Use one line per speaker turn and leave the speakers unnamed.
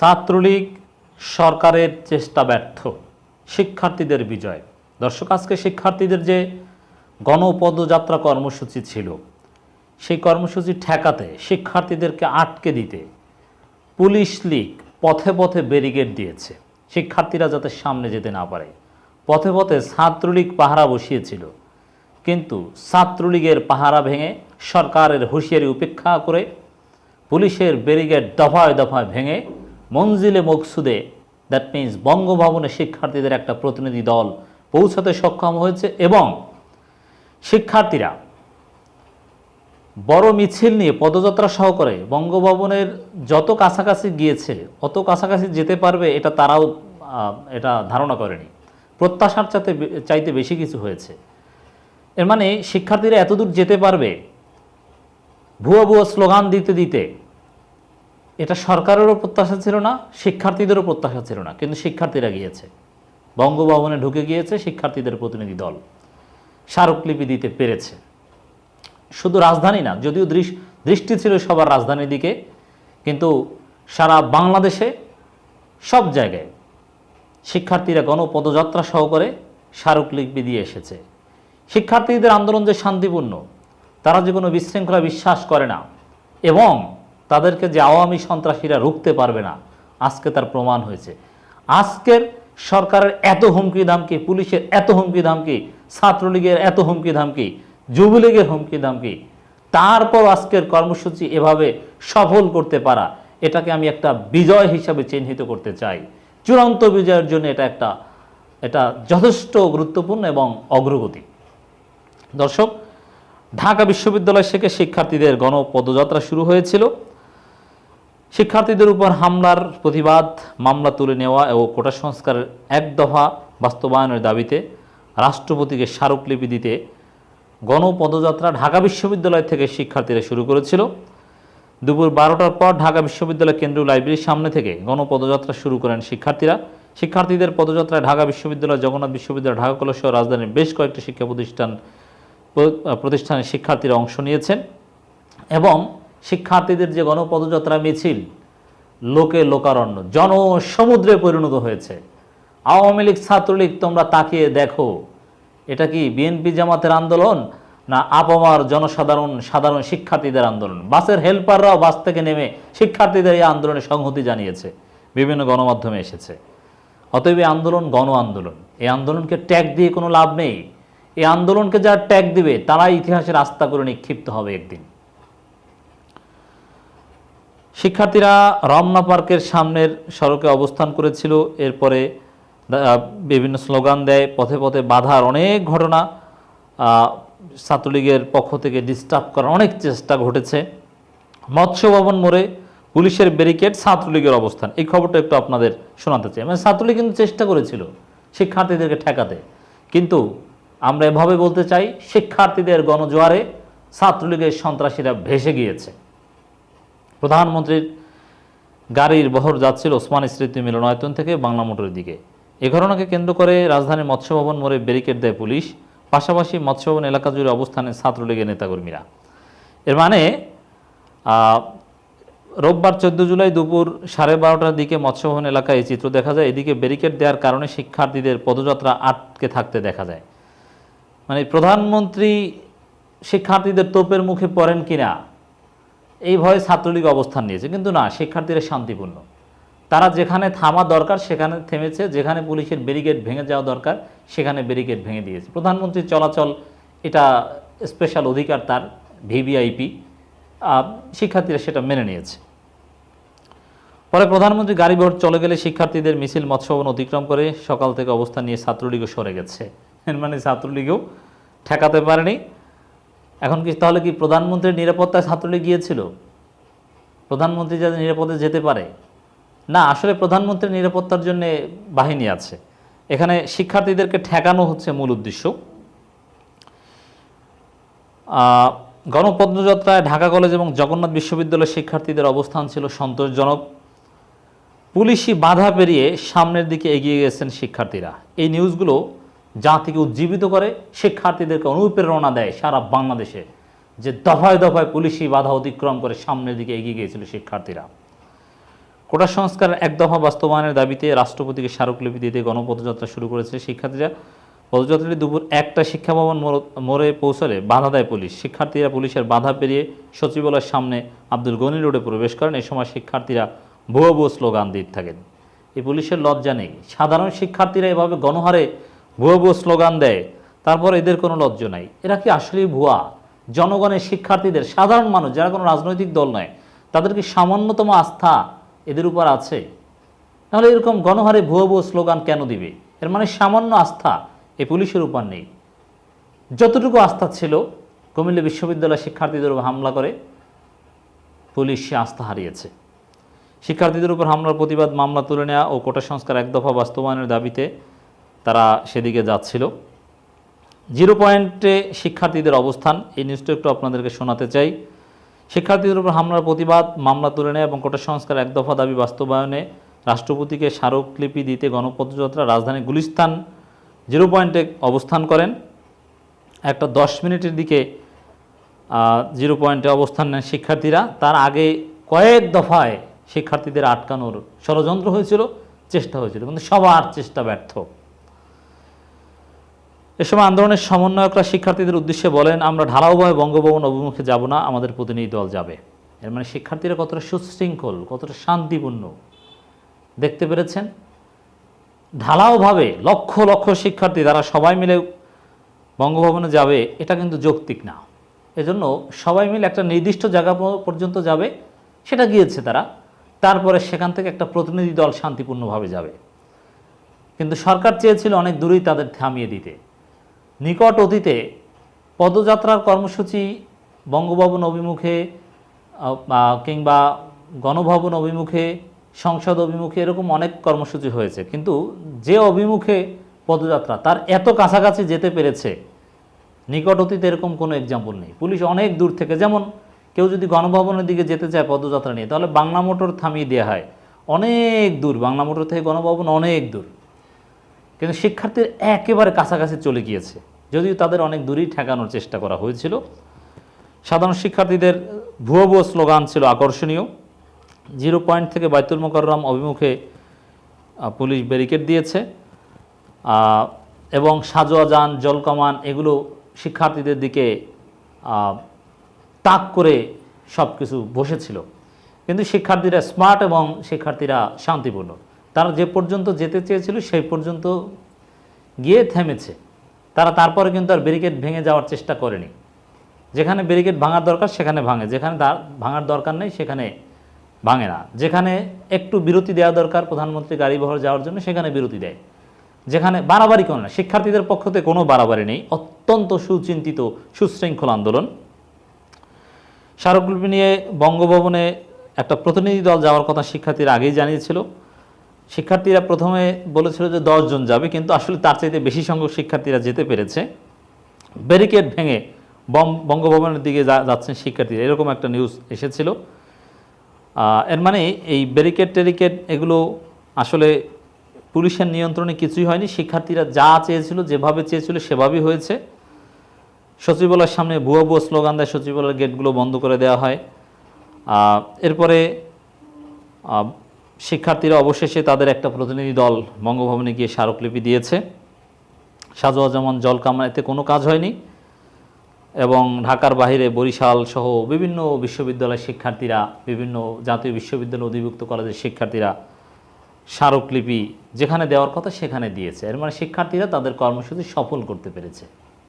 ছাত্রলীগ সরকারের চেষ্টা ব্যর্থ। শিক্ষার্থীদের বিজয়। দর্শক, আজকে শিক্ষার্থীদের যে গণপদযাত্রা কর্মসূচি ছিল, সেই কর্মসূচি ঠেকাতে শিক্ষার্থীদেরকে আটকে দিতে পুলিশ লীগ পথে পথে ব্যারিকেড দিয়েছে। শিক্ষার্থীরা যাতে সামনে যেতে না পারে। পথে পথে ছাত্রলীগ পাহারা বসিয়েছিল, কিন্তু ছাত্রলীগের পাহারা ভেঙে সরকারের হুঁশিয়ারি উপেক্ষা করে পুলিশের ব্যারিকেড দফায় দফায় ভেঙে মঞ্জিলে মকসুদে দ্যাট মিন্স বঙ্গভবনে শিক্ষার্থীদের একটা প্রতিনিধি দল পৌঁছাতে সক্ষম হয়েছে এবং শিক্ষার্থীরা বড় মিছিল নিয়ে পদযাত্রা সহকারে বঙ্গভবনের যত কাছাকাছি গিয়েছে, অত কাছাকাছি যেতে পারবে এটা তারাও এটা ধারণা করেনি। প্রত্যাশার চাইতে চাইতে বেশি কিছু হয়েছে। এর মানে শিক্ষার্থীরা এতদূর যেতে পারবে, ভুয়ো ভুয়ো স্লোগান দিতে দিতে এটা সরকারেরও প্রত্যাশা ছিল না, শিক্ষার্থীদেরও প্রত্যাশা ছিল না, কিন্তু শিক্ষার্থীরা গিয়েছে। বঙ্গভবনে ঢুকে গিয়েছে শিক্ষার্থীদের প্রতিনিধি দল। স্মারকলিপি দিতে পেরেছে। শুধু রাজধানী না, যদিও দৃষ্টি ছিল সবার রাজধানীর দিকে, কিন্তু সারা বাংলাদেশে, সব জায়গায় শিক্ষার্থীরা গণপদযাত্রা সহকারে স্মারকলিপি দিয়ে এসেছে। শিক্ষার্থীদের আন্দোলন যে শান্তিপূর্ণ, তারা যে কোনো বিশৃঙ্খলা বিশ্বাস করে না, এবং তাদেরকে যে আওয়ামী সন্ত্রাসীরা রুখতে পারবে না, আজকে তার প্রমাণ হয়েছে। আজকের সরকারের এত হুমকি ধামকি পুলিশের এত হুমকি ধামকি ছাত্রলীগের এত হুমকি ধামকি যুবলীগের হুমকি ধামকি তারপর আজকের কর্মসূচি এভাবে সফল করতে পারা, এটাকে আমি একটা বিজয় হিসাবে চিহ্নিত করতে চাই। চূড়ান্ত বিজয়ের জন্য এটা একটা, এটা যথেষ্ট গুরুত্বপূর্ণ এবং অগ্রগতি। দর্শক, ঢাকা বিশ্ববিদ্যালয় থেকে শিক্ষার্থীদের গণপদযাত্রা শুরু হয়েছিল। শিক্ষার্থীদের উপর হামলার প্রতিবাদ, মামলা তুলে নেওয়া ও কোটা সংস্কারের এক দফা বাস্তবায়নের দাবিতে রাষ্ট্রপতিকে স্মারকলিপি দিতে গণপদযাত্রা ঢাকা বিশ্ববিদ্যালয় থেকে শিক্ষার্থীরা শুরু করেছিল। দুপুর বারোটার পর ঢাকা বিশ্ববিদ্যালয় কেন্দ্রীয় লাইব্রেরির সামনে থেকে গণপদযাত্রা শুরু করেন শিক্ষার্থীরা। শিক্ষার্থীদের পদযাত্রায় ঢাকা বিশ্ববিদ্যালয়, জগন্নাথ বিশ্ববিদ্যালয়, ঢাকা কলেজ সহ রাজধানীর বেশ কয়েকটি শিক্ষা প্রতিষ্ঠান, প্রতিষ্ঠানের শিক্ষার্থীরা অংশ নিয়েছেন এবং শিক্ষার্থীদের যে গণপদযাত্রা মিছিল, লোকে লোকারণ্য, জনসমুদ্রে পরিণত হয়েছে। আওয়ামী লীগ ছাত্রলীগ তোমরা তাকিয়ে দেখো, এটা কি বিএনপি জামাতের আন্দোলন না আপামার জনসাধারণ, সাধারণ শিক্ষার্থীদের আন্দোলন? বাসের হেল্পাররাও বাস থেকে নেমে শিক্ষার্থীদের এই আন্দোলনে সংহতি জানিয়েছে। বিভিন্ন গণমাধ্যমে এসেছে। অতএব এই আন্দোলন গণ আন্দোলন। এই আন্দোলনকে ট্যাগ দিয়ে কোনো লাভ নেই। এই আন্দোলনকে যারা ট্যাগ দিবে, তারাই ইতিহাসের আস্থা করে নিক্ষিপ্ত হবে একদিন। শিক্ষার্থীরা রমনা পার্কের সামনের সড়কে অবস্থান করেছিল। এরপরে বিভিন্ন স্লোগান দেয়, পথে পথে বাধার অনেক ঘটনা ছাত্রলীগের পক্ষ থেকে ডিস্টার্ব করার অনেক চেষ্টা ঘটেছে। মৎস্য ভবন মোড়ে পুলিশের ব্যারিকেড ছাত্রলীগের অবস্থান। এই খবরটা একটু আপনাদের শোনাতে চাই। মানে ছাত্রলীগ কিন্তু চেষ্টা করেছিল শিক্ষার্থীদেরকে ঠেকাতে। কিন্তু আমরা এভাবে বলতে চাই, শিক্ষার্থীদের গণজোয়ারে ছাত্রলীগের সন্ত্রাসীরা ভেসে গিয়েছে। প্রধানমন্ত্রীর গাড়ির বহর যাচ্ছিল ওসমান স্মৃতি মিলনায়তন থেকে বাংলা মোটরের দিকে। এ ঘটনাকে কেন্দ্র করে রাজধানীর মৎস্য ভবন মোড়ে ব্যারিকেড দেয় পুলিশ। পাশাপাশি মৎস্য ভবন এলাকা জুড়ে অবস্থানে ছাত্রলীগের নেতাকর্মীরা। এর মানে রোববার চোদ্দ জুলাই দুপুর সাড়ে বারোটার দিকে মৎস্য ভবন এলাকায় এই চিত্র দেখা যায়। এদিকে ব্যারিকেড দেওয়ার কারণে শিক্ষার্থীদের পদযাত্রা আটকে থাকতে দেখা যায়। মানে প্রধানমন্ত্রী শিক্ষার্থীদের তোপের মুখে পড়েন কিনা? এই ভয়ে ছাত্রলীগ অবস্থান নিয়েছে, কিন্তু না, শিক্ষার্থীরা শান্তিপূর্ণ। তারা যেখানে থামা দরকার, সেখানে থেমেছে, যেখানে পুলিশের ব্যারিকেড ভেঙে যাওয়া দরকার, সেখানে ব্যারিকেড ভেঙে দিয়েছে। প্রধানমন্ত্রীর চলাচল, এটা স্পেশাল অধিকার তার ভিভিআইপি শিক্ষার্থীরা সেটা মেনে নিয়েছে। পরে প্রধানমন্ত্রী গাড়ি ভোট চলে গেলে শিক্ষার্থীদের মিছিল, মৎস্যভবন অতিক্রম করে সকাল থেকে অবস্থান নিয়ে ছাত্রলীগও সরে গেছে। মানে ছাত্রলীগও ঠেকাতে পারেনি। এখন কি, তাহলে কি প্রধানমন্ত্রীর নিরাপত্তায় ছাত্রলীগ গিয়েছিল? প্রধানমন্ত্রী যাতে নিরাপদে যেতে পারে? না, আসলে প্রধানমন্ত্রীর নিরাপত্তার জন্য বাহিনী আছে। এখানে শিক্ষার্থীদেরকে ঠেকানো হচ্ছে মূল উদ্দেশ্য। গণপদযাত্রায় ঢাকা কলেজ এবং জগন্নাথ বিশ্ববিদ্যালয়ের শিক্ষার্থীদের অবস্থান ছিল সন্তোষজনক। পুলিশি বাধা পেরিয়ে সামনের দিকে এগিয়ে গেছেন শিক্ষার্থীরা। এই নিউজগুলো জাতিকে উজ্জীবিত করে শিক্ষার্থীদেরকে অনুপ্রেরণা দেয় সারা বাংলাদেশে যে দফায় দফায় পুলিশি বাধা অতিক্রম করে সামনের দিকে এগিয়ে গিয়েছিল শিক্ষার্থীরা। কোটা সংস্কার এক দফা বাস্তবায়নের দাবিতে রাষ্ট্রপতিকে স্মারকলিপি দিতে গণপদযাত্রা শুরু করেছে শিক্ষার্থীরা। পদযাত্রাটি দুপুর একটা শিক্ষা ভবন মোড়ে পৌঁছলে বাধা দেয় পুলিশ। শিক্ষার্থীরা পুলিশের বাধা পেরিয়ে সচিবালয়ের সামনে আব্দুল গনি রোডে প্রবেশ করেন। এ সময় শিক্ষার্থীরা ভুয়ো ভুয়ো স্লোগান দিতে থাকেন। এই পুলিশের লজ্জা নেই। সাধারণ শিক্ষার্থীরা এভাবে গণহারে ভুয়ো ভুয়ো স্লোগান দেয়, তারপর এদের কোনো লজ্জ নাই। এরা কি আসলেই ভুয়া? জনগণের শিক্ষার্থীদের, সাধারণ মানুষ, যারা কোনো রাজনৈতিক দল নয়, তাদের কি সামান্যতম আস্থা এদের উপর আছে? তাহলে এরকম গণহারে ভুয়ো ভুয়ো স্লোগান কেন দিবে? এর মানে সামান্য আস্থা এই পুলিশের উপর নেই। যতটুকু আস্থা ছিল, কুমিল্লা বিশ্ববিদ্যালয় শিক্ষার্থীদের উপর হামলা করে পুলিশ সে আস্থা হারিয়েছে। শিক্ষার্থীদের উপর হামলার প্রতিবাদ, মামলা তুলে নেওয়া ও কোটা সংস্কার এক দফা বাস্তবায়নের দাবিতে তারা সেদিকে যাচ্ছিল। জিরো পয়েন্টে শিক্ষার্থীদের অবস্থান, এই নিউজটা একটু আপনাদেরকে শোনাতে চাই। শিক্ষার্থীদের উপর হামলার প্রতিবাদ, মামলা তুলে নেয় এবং কোটা সংস্কার এক দফা দাবি বাস্তবায়নে রাষ্ট্রপতিকে স্মারকলিপি দিতে গণপদযাত্রা রাজধানী গুলিস্তান জিরো পয়েন্টে অবস্থান করেন। একটা দশ মিনিটের দিকে জিরো পয়েন্টে অবস্থান নেন শিক্ষার্থীরা। তার আগে কয়েক দফায় শিক্ষার্থীদের আটকানোর ষড়যন্ত্র হয়েছিল, চেষ্টা হয়েছিল, কিন্তু সবার চেষ্টা ব্যর্থ। এ সময় আন্দোলনের সমন্বয়করা শিক্ষার্থীদের উদ্দেশ্যে বলেন, আমরা ঢালাওভাবে বঙ্গভবন অভিমুখে যাব না, আমাদের প্রতিনিধি দল যাবে। এর মানে শিক্ষার্থীরা কতটা সুশৃঙ্খল, কতটা শান্তিপূর্ণ দেখতে পেরেছেন? ঢালাওভাবে লক্ষ লক্ষ শিক্ষার্থী তারা সবাই মিলে বঙ্গভবনে যাবে, এটা কিন্তু যৌক্তিক না। এজন্য সবাই মিলে একটা নির্দিষ্ট জায়গা পর্যন্ত যাবে, সেটা গিয়েছে তারা। তারপরে সেখান থেকে একটা প্রতিনিধি দল শান্তিপূর্ণভাবে যাবে। কিন্তু সরকার চেয়েছিল অনেক দূরেই তাদের থামিয়ে দিতে। নিকট অতীতে পদযাত্রার কর্মসূচি বঙ্গভবন অভিমুখে কিংবা গণভবন অভিমুখে, সংসদ অভিমুখে এরকম অনেক কর্মসূচি হয়েছে। কিন্তু যে অভিমুখে পদযাত্রা, তার এত কাছাকাছি যেতে পেরেছে, নিকট অতীতে এরকম কোনো এক্সাম্পল নেই। পুলিশ অনেক দূর থেকে, যেমন কেউ যদি গণভবনের দিকে যেতে চায় পদযাত্রা নিয়ে, তাহলে বাংলা মোটর থামিয়ে দেওয়া হয়। অনেক দূর, বাংলা মোটর থেকে গণভবন অনেক দূর। কিন্তু শিক্ষার্থীর একেবারে কাছাকাছি চলে গিয়েছে। যদিও তাদের অনেক দূরেই ঠেকানোর চেষ্টা করা হয়েছিল। সাধারণ শিক্ষার্থীদের ভুয়ো ভুয়ো স্লোগান ছিল আকর্ষণীয়। জিরো পয়েন্ট থেকে বাইতুল মোকাররম অভিমুখে পুলিশ ব্যারিকেড দিয়েছে। এবং সাজোয়া যান, জলকামান এগুলো শিক্ষার্থীদের দিকে তাক করে সব কিছু বসেছিল। কিন্তু শিক্ষার্থীরা স্মার্ট এবং শিক্ষার্থীরা শান্তিপূর্ণ। তারা যে পর্যন্ত যেতে চেয়েছিল সেই পর্যন্ত গিয়ে থেমেছে। তারা তারপরে কিন্তু আর ব্যারিকেড ভেঙে যাওয়ার চেষ্টা করেনি। যেখানে ব্যারিকেড ভাঙার দরকার সেখানে ভাঙে, যেখানে দা- ভাঙার দরকার নেই সেখানে ভাঙে না। যেখানে একটু বিরতি দেওয়া দরকার প্রধানমন্ত্রী গাড়ি বহর যাওয়ার জন্য সেখানে বিরতি দেয়। যেখানে বাড়াবাড়ি কোনো না, শিক্ষার্থীদের পক্ষ থেকে কোনো বাড়াবাড়ি নেই, অত্যন্ত সুচিন্তিত, সুশৃঙ্খল আন্দোলন। স্মারকলিপি নিয়ে বঙ্গভবনে একটা প্রতিনিধি দল যাওয়ার কথা শিক্ষার্থীরা আগেই জানিয়েছিল। শিক্ষার্থীরা প্রথমে বলেছিল যে জন যাবে, কিন্তু আসলে তার চাইতে বেশি সংখ্যক শিক্ষার্থীরা যেতে পেরেছে। ব্যারিকেড ভেঙে বম, বঙ্গভবনের দিকে যা- যাচ্ছেন শিক্ষার্থীরা। এরকম একটা নিউজ এসেছিল। এর মানে এই ব্যারিকেড টেরিকেড এগুলো আসলে পুলিশের নিয়ন্ত্রণে কিছুই হয়নি। শিক্ষার্থীরা যা চেয়েছিল, যেভাবে চেয়েছিল, সেভাবেই হয়েছে। সচিবালয়ের সামনে ভুয়ো ভুয়ো স্লোগান দেয়, সচিবালয়ের গেটগুলো বন্ধ করে দেওয়া হয়। এরপরে শিক্ষার্থীরা অবশেষে তাদের একটা প্রতিনিধি দল বঙ্গভবনে গিয়ে স্মারকলিপি দিয়েছে। সাজোয়া যেমন জলকামান এতে কোনো কাজ হয়নি এবং ঢাকার বাইরে বরিশাল সহ বিভিন্ন বিশ্ববিদ্যালয়ের শিক্ষার্থীরা, বিভিন্ন জাতীয় বিশ্ববিদ্যালয় অধিভুক্ত কলেজের শিক্ষার্থীরা স্মারকলিপি যেখানে দেওয়ার কথা সেখানে দিয়েছে। এর মানে শিক্ষার্থীরা তাদের কর্মসূচি সফল করতে পেরেছে।